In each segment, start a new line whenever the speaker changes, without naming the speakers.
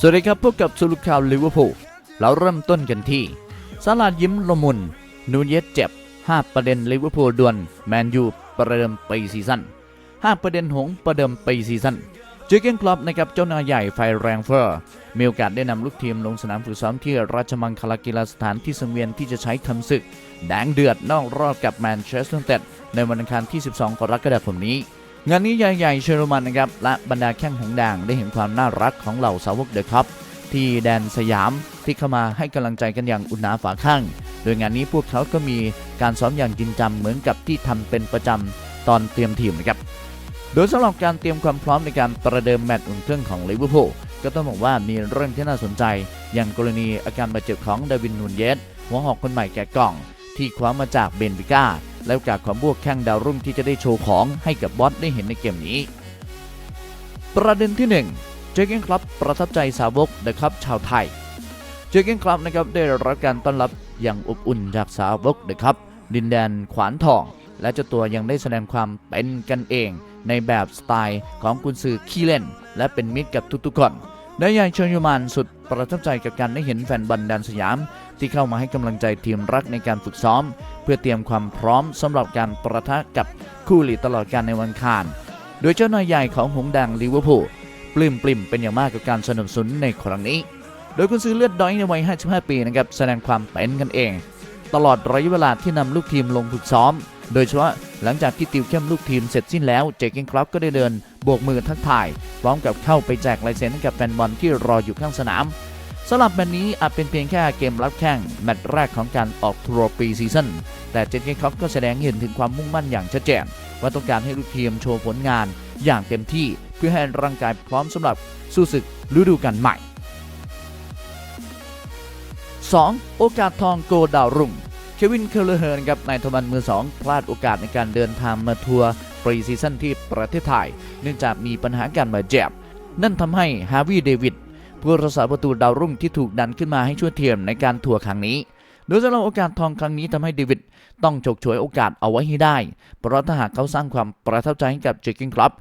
สวัสดีครับพบกับสรุปข่าวลิเวอร์พูลเราเริ่มต้นกันที่ซาลาดยิ้มละมุน นูเยสเจ็บ 5 ประเด็นลิเวอร์พูลด่วนแมนยูประเดิมปีซีซั่น5 ประเด็นหงประเดิมปีซีซั่นจอร์เกนคลับนะครับเจ้านายใหญ่ไฟแรงเฟอร์ มีโอกาสได้นำลูกทีมลงสนามฝึกซ้อมที่ราชมังคลากีฬาสถานที่สังเวียนที่จะใช้ทำศึก แดงเดือดนอกรอบกับแมนเชสเตอร์ยูไนเต็ดในวันอังคารที่ 12 กรกฎาคมนี้ งานนี้ใหญ่ๆเชอรมันนะครับและบรรดาแข้งหงแดงได้เห็นความน่ารักของเหล่าสาวกเดอะคัพที่แดนสยามที่เข้ามาให้กำลังใจกันอย่างอุ่นหนาฝาข้าง โดยงานนี้พวกเขาก็มีการซ้อมอย่างจริงจังเหมือนกับที่ทำเป็นประจำตอนเตรียมทีมนะครับโดยสำหรับการเตรียมความพร้อมในการประเดิมแมตช์อุ่นเครื่องของลิเวอร์พูลก็ต้องบอกว่ามีเรื่องที่น่าสนใจ อย่างกรณีอาการบาดเจ็บของดาวินนูนเยสหัวหอกคนใหม่แก่กล่อง ที่คว้ามาจากเบนฟิก้า และโอกาสของพวกแข้งดาวรุ่งที่จะได้โชว์ของให้กับบอสได้เห็นในเกมนี้ ประเด็นที่ 1 เจเกนคลับประทับใจสาวกเดอะคัพชาวไทย เจเกนคลับนะครับได้รับการต้อนรับอย่างอบอุ่นจากสาวกเดอะคัพดินแดนขวานทอง และเจ้าตัวยังได้แสดงความเป็นกันเอง ในแบบสไตล์ของกุนซือขี้เล่น และเป็นมิตรกับทุกๆคนนายใหญ่เชิญยูมานสุด ประทับใจกับการได้เห็นแฟนบอลแดนสยาม ที่เข้ามาให้กำลังใจทีมรักในการฝึกซ้อม เพื่อเตรียมความพร้อมสำหรับการประทะกับคู่หลีตลอดการในวันคารโดยเจ้านายใหญ่ของหงส์แดงลิเวอร์พูลปลื้มปริ่มเป็นอย่างมากกับการสนับสนุนในครั้งนี้ โดยคุณซื้อเลือดด้อยในวัย 55 ปีนะครับแสดงความเป็นกันเอง ตลอดระยะเวลาที่นำลูกทีมลงฝึกซ้อม โดยเฉพาะ หลังจากที่ติวเข้มลูกทีมเสร็จสิ้นแล้วเจคกินคลับก็ได้เดินโบกมือทักทาย พร้อมกับเข้าไปแจกลายเซ็นให้กับแฟนบอลที่รออยู่ข้างสนามสำหรับแมตช์นี้อาจเป็นเพียงแค่เกมรับแข่งแมตช์แรกของการออกทัวร์ปีซีซั่นแต่เจคกินคลับก็แสดงเห็นถึงความมุ่งมั่นอย่างชัดเจนว่าต้องการให้ลูกทีมโชว์ผลงานอย่างเต็มที่เพื่อให้ร่างกายพร้อมสำหรับสู้ศึกฤดูกาลใหม่ 2. โอกาสทองโกดาวรุ่ง เควินเคลเลอร์เฮิร์นครับนายทวันมือ 2 พลาดโอกาสในการเดินทางมาทัวร์ปรีซีซั่นที่ประเทศไทย เนื่องจากมีปัญหาการบาดเจ็บนั่นทำให้ฮาวิเดวิดผู้รักษาประตูดาวรุ่งที่ถูกดันขึ้นมาให้ช่วยเทียมในการทัวร์ครั้งนี้โดยสำหรับโอกาสทองครั้งนี้ทำให้เดวิดต้องฉกฉวยโอกาสเอาไว้ให้ได้ เพราะถ้าหากเขาสร้างความประทับใจให้กับเจคกินคลับ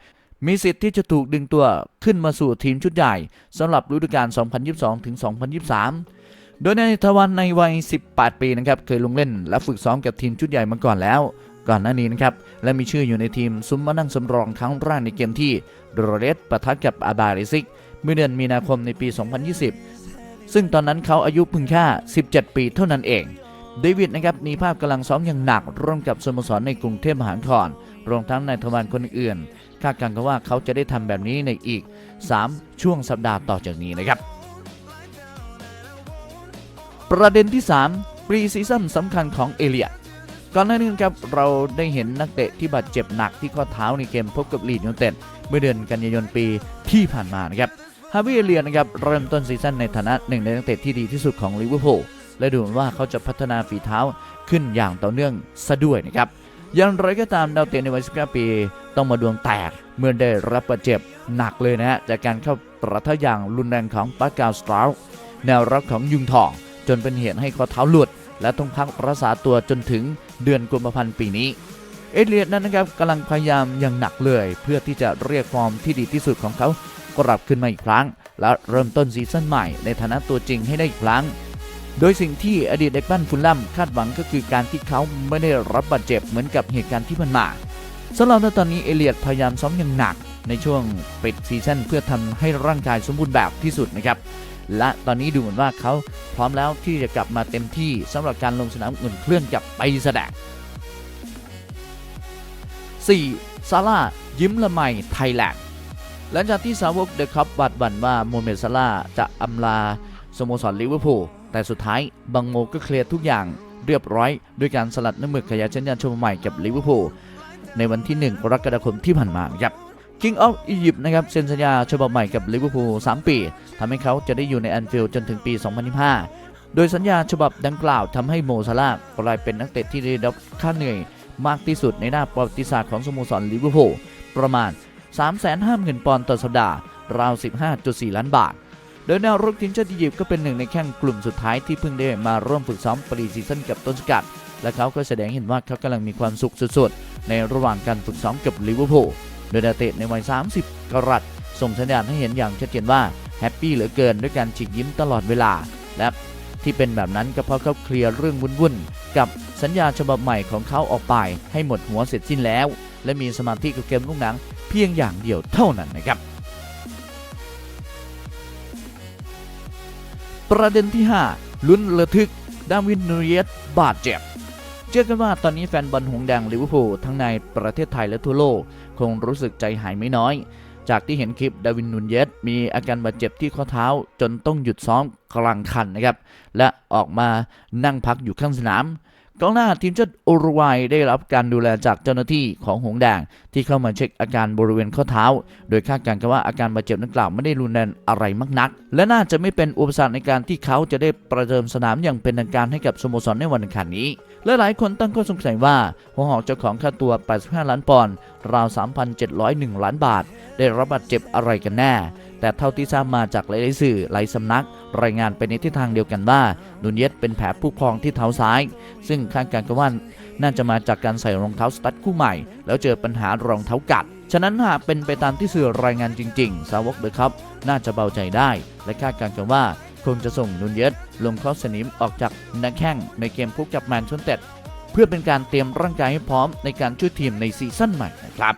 มีสิทธิ์ที่จะถูกดึงตัวขึ้นมาสู่ทีมชุดใหญ่สำหรับฤดูกาล 2022-2023 โดยในทวันในวัย 18 ปีนะครับเคยลงเล่นและฝึกซ้อมกับทีมชุดใหญ่มาก่อนแล้ว ก่อนหน้านี้นะครับและมีชื่ออยู่ในทีมซุ้มมานั่งสำรองครั้งแรกในเกมที่โรเรสปะทะกับอาบาริซิก เมื่อเดือนมีนาคมในปี 2020 ซึ่งตอนนั้นเขาอายุเพียงแค่ 17 ปีเท่านั้นเองเดวิดนะครับมีภาพกำลังซ้อมอย่างหนัก ร่วมกับสโมสรในกรุงเทพมหานครรวมทั้งในทวารคนอื่นคาดการณ์กันว่าเขาจะได้ทำแบบนี้ในอีก 3 ช่วงสัปดาห์ต่อจากนี้นะครับ ประเด็นที่3ปรีซีซั่นสำคัญของเอเลียก่อนหน้านี้ครับเราได้เห็นนักเตะที่บาดเจ็บหนักที่ข้อเท้าในเกมพบกับลีดยูไนเต็ดเมื่อเดือนกันยายนปีที่ผ่านมานะครับฮาวิเอเลียนะครับเริ่มต้นซีซั่นในฐานะหนึ่งในนักเตะที่ดีที่สุดของลิเวอร์พูลและดูเหมือนว่าเขาจะพัฒนาฝีเท้าขึ้นอย่างต่อเนื่องซะด้วยนะครับอย่างไรก็ตามดาวเตะในวัย 19 ปี ต้องมาดวงแตกเมื่อได้รับบาดเจ็บหนักเลยนะฮะจากการเข้าประทะอย่างรุนแรงของปาสกาสตราลแนวรับของยุงทอง จนเป็นเหตุให้ข้อเท้าหลุด และต้องพักรักษาตัวจนถึงเดือนกุมภาพันธ์ปีนี้ เอเลียดนั้นนะครับกำลังพยายามอย่างหนักเลย เพื่อที่จะเรียกฟอร์มที่ดีที่สุดของเขากลับขึ้นมาอีกครั้ง และเริ่มต้นซีซั่นใหม่ในฐานะตัวจริงให้ได้อีกครั้ง โดยสิ่งที่อดีตเด็กบ้านฟุลลัมคาดหวังก็คือการที่เขาไม่ได้รับบาดเจ็บเหมือนกับเหตุการณ์ที่ผ่านมาสำหรับณตอนนี้เอเลียดพยายามซ้อมอย่างหนักในช่วงปิดซีซั่นเพื่อทำให้ร่างกายสมบูรณ์แบบที่สุดนะครับ และตอนนี้ดูเหมือนว่าเขาพร้อมแล้วที่จะกลับมาเต็มที่สำหรับการลงสนามอุ่นเครื่องกับไปแสดง 4. ซาร่ายิ้มละไมไทยแลนด์หลังจากที่สาวกเดอะคัพบัดบันว่าโมเมซาร่าจะอำลาสโมสรลิเวอร์พูลแต่สุดท้ายบังโมก็เคลียร์ทุกอย่างเรียบร้อย ด้วยการสลัดน้ำมือขยายสัญญาณชมใหม่กับลิเวอร์พูลในวันที่ 1 กรกฎาคมที่ผ่านมาครับ King of Egypt นะครับเซ็นสัญญาฉบับใหม่กับลิเวอร์พูล3 ปีทำให้เขาจะได้อยู่ในแอนฟิลด์จนถึงปี 2025 โดยสัญญาฉบับดังกล่าวทำให้โมซาร่าห์กลายเป็นนักเตะที่ได้รับค่าเหนื่อยมากที่สุดในหน้าประวัติศาสตร์ของสโมสรลิเวอร์พูลประมาณ 350,000 ปอนด์ต่อสัปดาห์ราว 15.4 ล้านบาท โดยแนวรุกทีมชาติอียิปต์ก็เป็นหนึ่งในแข้งกลุ่มสุดท้ายที่เพิ่งได้มาร่วมฝึกซ้อมปรีซีซั่นกับต้นสกัด และเขาก็แสดงเห็นว่าเขากำลังมีความสุขสุดๆในระหว่างการฝึกซ้อมกับลิเวอร์พูล ดยดาเตะในวัย 30 กรัตส่งสัญญาณให้เห็นอย่างชัดเจนว่าแฮปปี้เหลือเกินด้วยการฉีกยิ้มตลอดเวลา และที่เป็นแบบนั้นก็เพราะเขาเคลียร์เรื่องวุ่นๆ กับสัญญาฉบับใหม่ของเขาออกไปให้หมดหัวเสร็จสิ้นแล้ว และมีสมาธิกับเกมลูกหนังเพียงอย่างเดียวเท่านั้นนะครับ ประเด็นที่ 5 ลุ้นระทึกดาวินนูเยสบาดเจ็บ ชื่อกันว่าตอนนี้แฟนบอลหงแดงลิเวอร์พูลทั้งในประเทศไทยและทั่วโลก คงรู้สึกใจหายไม่น้อย จากที่เห็นคลิปดาวินนุนเยสมีอาการบาดเจ็บที่ข้อเท้าจนต้องหยุดซ้อมกลางคันนะครับ และออกมานั่งพักอยู่ข้างสนาม กองหน้าทีมชาติอุรุกวัยได้รับการดูแลจากเจ้าหน้าที่ของหงส์แดง ที่เข้ามาเช็คอาการบริเวณข้อเท้า โดยคาดการณ์กันว่าอาการบาดเจ็บดังกล่าวไม่ได้รุนแรงอะไรมากนัก และน่าจะไม่เป็นอุปสรรคในการที่เขาจะได้ประเดิมสนามอย่างเป็นทางการให้กับสโมสรในวันอังคารนี้ และหลายคนตั้งข้อสงสัยว่าหัวหอกเจ้าของค่าตัว 85 ล้านปอนด์ราว 3,701 ล้านบาท ได้รับบาดเจ็บอะไรกันแน่ แต่เท่าที่ทราบมาจากหลายสื่อหลายสำนัก รายงานไปในทิศทางเดียวกันว่านุนเยสเป็นแผลผู้พองที่เท้าซ้าย ซึ่งคาดการณ์กันว่าน่าจะมาจากการใส่รองเท้าสตั๊ดคู่ใหม่ แล้วเจอปัญหารองเท้ากัด ฉะนั้นหากเป็นไปตามที่สื่อรายงานจริงๆ สาวกเดอะครับน่าจะเบาใจได้ และคาดการณ์กันว่าคงจะส่งนุนเยสลงเข้าสนามออกจากนักแข่งในเกมพบกับแมนเชสเตอร์เพื่อเป็นการเตรียมร่างกายให้พร้อมในการช่วยทีมในซีซั่นใหม่นะครับ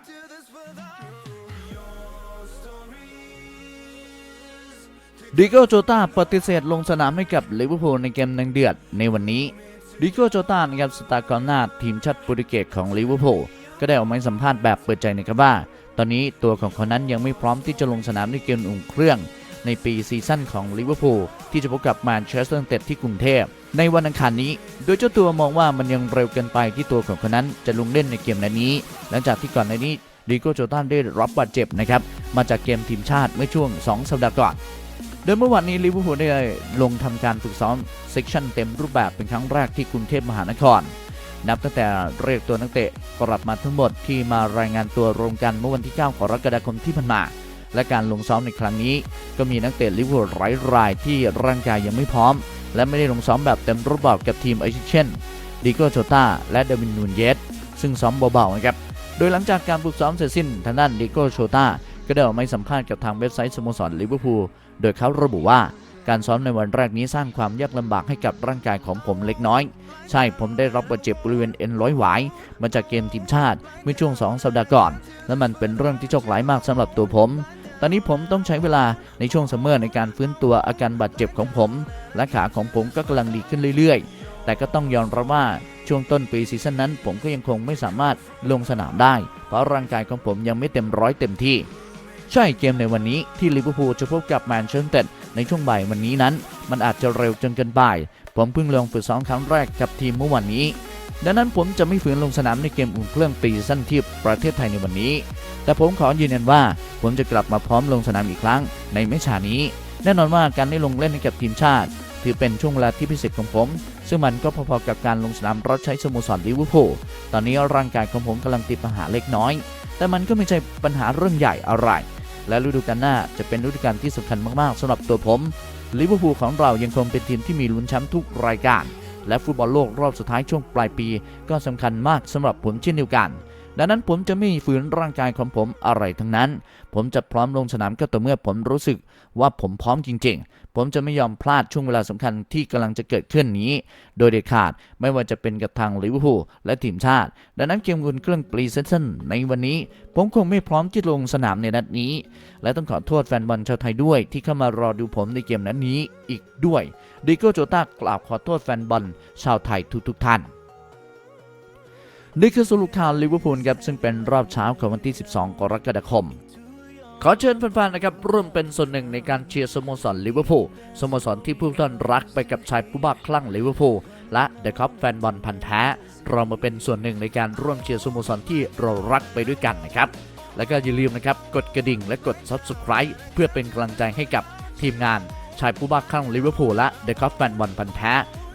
ดิโก้โจตาปฏิเสธลงสนามให้กับลิเวอร์พูลในเกมนังเดือดในวันนี้ดิโก้โจตานะครับสตาร์กองหน้าทีมชาติโปรตุเกสของลิเวอร์พูลก็ได้ออกมาสัมภาษณ์แบบเปิดใจนะครับว่า ตอนนี้ตัวของเขานั้นยังไม่พร้อมที่จะลงสนามในเกมอุ่นเครื่องในปีซีซั่นของลิเวอร์พูลที่จะพบกับแมนเชสเตอร์ยูไนเต็ดที่กรุงเทพ ในวันอังคารนี้ โดยเจ้าตัวมองว่ามันยังเร็วเกินไปที่ตัวของเขานั้นจะลงเล่นในเกมนัดนี้ หลังจากที่ก่อนในนี้ดิโก้โจตาได้รับบาดเจ็บนะครับมาจากเกมทีมชาติเมื่อช่วง 2 สัปดาห์ก่อน ดยเมื่อวานนี้ลิเวอร์พูลได้ลงทำการฝึกซ้อมเซกชันเต็มรูปแบบเป็นครั้งแรกที่กรุงเทพมหานคร นับตั้งแต่เรียกตัวนักเตะกลับมาทั้งหมดที่มารายงานตัวรวมกันเมื่อวันที่ 9 กรกฎาคมที่ผ่านมา และการลงซ้อมในครั้งนี้ ก็มีนักเตะลิเวอร์พูลหลายรายที่ร่างกายยังไม่พร้อม และไม่ได้ลงซ้อมแบบเต็มรูปแบบกับทีมอาทิเช่นดิโกโชตาและเดวินนูนเยสซึ่งซ้อมเบาๆนะครับโดยหลังจากการฝึกซ้อมเสร็จสิ้นทางด้านดิโกโชตา ก็ได้ออกมาสัมภาษณ์กับทางเว็บไซต์สโมสรลิเวอร์พูล โดยเขาระบุว่าการซ้อมในวันแรกนี้สร้างความยากลำบากให้กับร่างกายของผมเล็กน้อย ใช่ผมได้รับบาดเจ็บบริเวณเอ็นร้อยหวายมาจากเกมทีมชาติเมื่อช่วง 2 สัปดาห์ก่อน และมันเป็นเรื่องที่โชคร้ายมากสำหรับตัวผม ตอนนี้ผมต้องใช้เวลาในช่วงซัมเมอร์ในการฟื้นตัวอาการบาดเจ็บของผม และขาของผมก็กำลังดีขึ้นเรื่อยๆ แต่ก็ต้องยอมรับว่าช่วงต้นปีซีซั่นนั้น ผมก็ยังคงไม่สามารถลงสนามได้ เพราะร่างกายของผมยังไม่เต็มร้อยเต็มที่ ใช่เกมในวันนี้ที่ลิเวอร์พูลจะพบกับแมนเชสเตอร์ในช่วงบ่ายวันนี้นั้น มันอาจจะเร็วจนเกินไป ผมเพิ่งลงฝึกซ้อมครั้งแรกกับทีมเมื่อวันนี้ ดังนั้นผมจะไม่ฝืนลงสนามในเกมอุ่นเครื่องปีซั่นที่ประเทศไทยในวันนี้ แต่ผมขอยืนยันว่า ผมจะกลับมาพร้อมลงสนามอีกครั้งในไม่ช้านี้ แน่นอนว่าการได้ลงเล่นให้กับทีมชาติ ถือเป็นช่วงเวลาที่พิเศษของผม ซึ่งมันก็พอๆกับการลงสนามรับใช้สโมสรลิเวอร์พูล ตอนนี้ร่างกายของผมกำลังติดปัญหาเล็กน้อย แต่มันก็ไม่ใช่ปัญหาเรื่องใหญ่อะไร และฤดูกาลหน้าจะเป็นฤดูกาลที่สำคัญมากๆสำหรับตัวผมลิเวอร์พูลของเรายังคงเป็นทีมที่มีลุ้นแชมป์ทุกรายการ และฟุตบอลโลกรอบสุดท้ายช่วงปลายปี ก็สำคัญมากสำหรับผมเช่นเดียวกัน ดังนั้นผมจะไม่ฝืนร่างกายของผมอะไรทั้งนั้น ผมจะพร้อมลงสนามก็ต่อเมื่อผมรู้สึกว่าผมพร้อมจริง ๆ ผมจะไม่ยอมพลาดช่วงเวลาสำคัญที่กำลังจะเกิดขึ้นนี้ โดยเด็ดขาดไม่ว่าจะเป็นกับทางลิเวอร์พูลและทีมชาติ ดังนั้นเกมกุนเครื่องปรีเซชั่นในวันนี้ ผมคงไม่พร้อมที่ลงสนามในนัดนี้ และต้องขอโทษแฟนบอลชาวไทยด้วยที่เข้ามารอดูผมในเกมนั้นนี้อีกด้วยดิโก้โจตากล่าวขอโทษแฟนบอลชาวไทยทุกๆท่าน นี่คือสรุปข่าวลิเวอร์พูลครับซึ่งเป็นรอบเช้าของวันที่ 12 กรกฎาคม ขอเชิญแฟนๆนะครับร่วมเป็นส่วนหนึ่งในการเชียร์สโมสรลิเวอร์พูลสโมสรที่ผู้ท่านรักไปกับชายผู้บ้าคลั่งลิเวอร์พูลและเดอะคัพแฟนบอลพันธ์แท้ เรามาเป็นส่วนหนึ่งในการร่วมเชียร์สโมสรที่เรารักไปด้วยกันนะครับแล้วก็อย่าลืมนะครับกดกระดิ่งและกด Subscribe เพื่อเป็นกำลังใจให้กับทีมงานชายผู้บ้าคลั่งลิเวอร์พูลและเดอะคัพแฟนบอลพันธ์แท้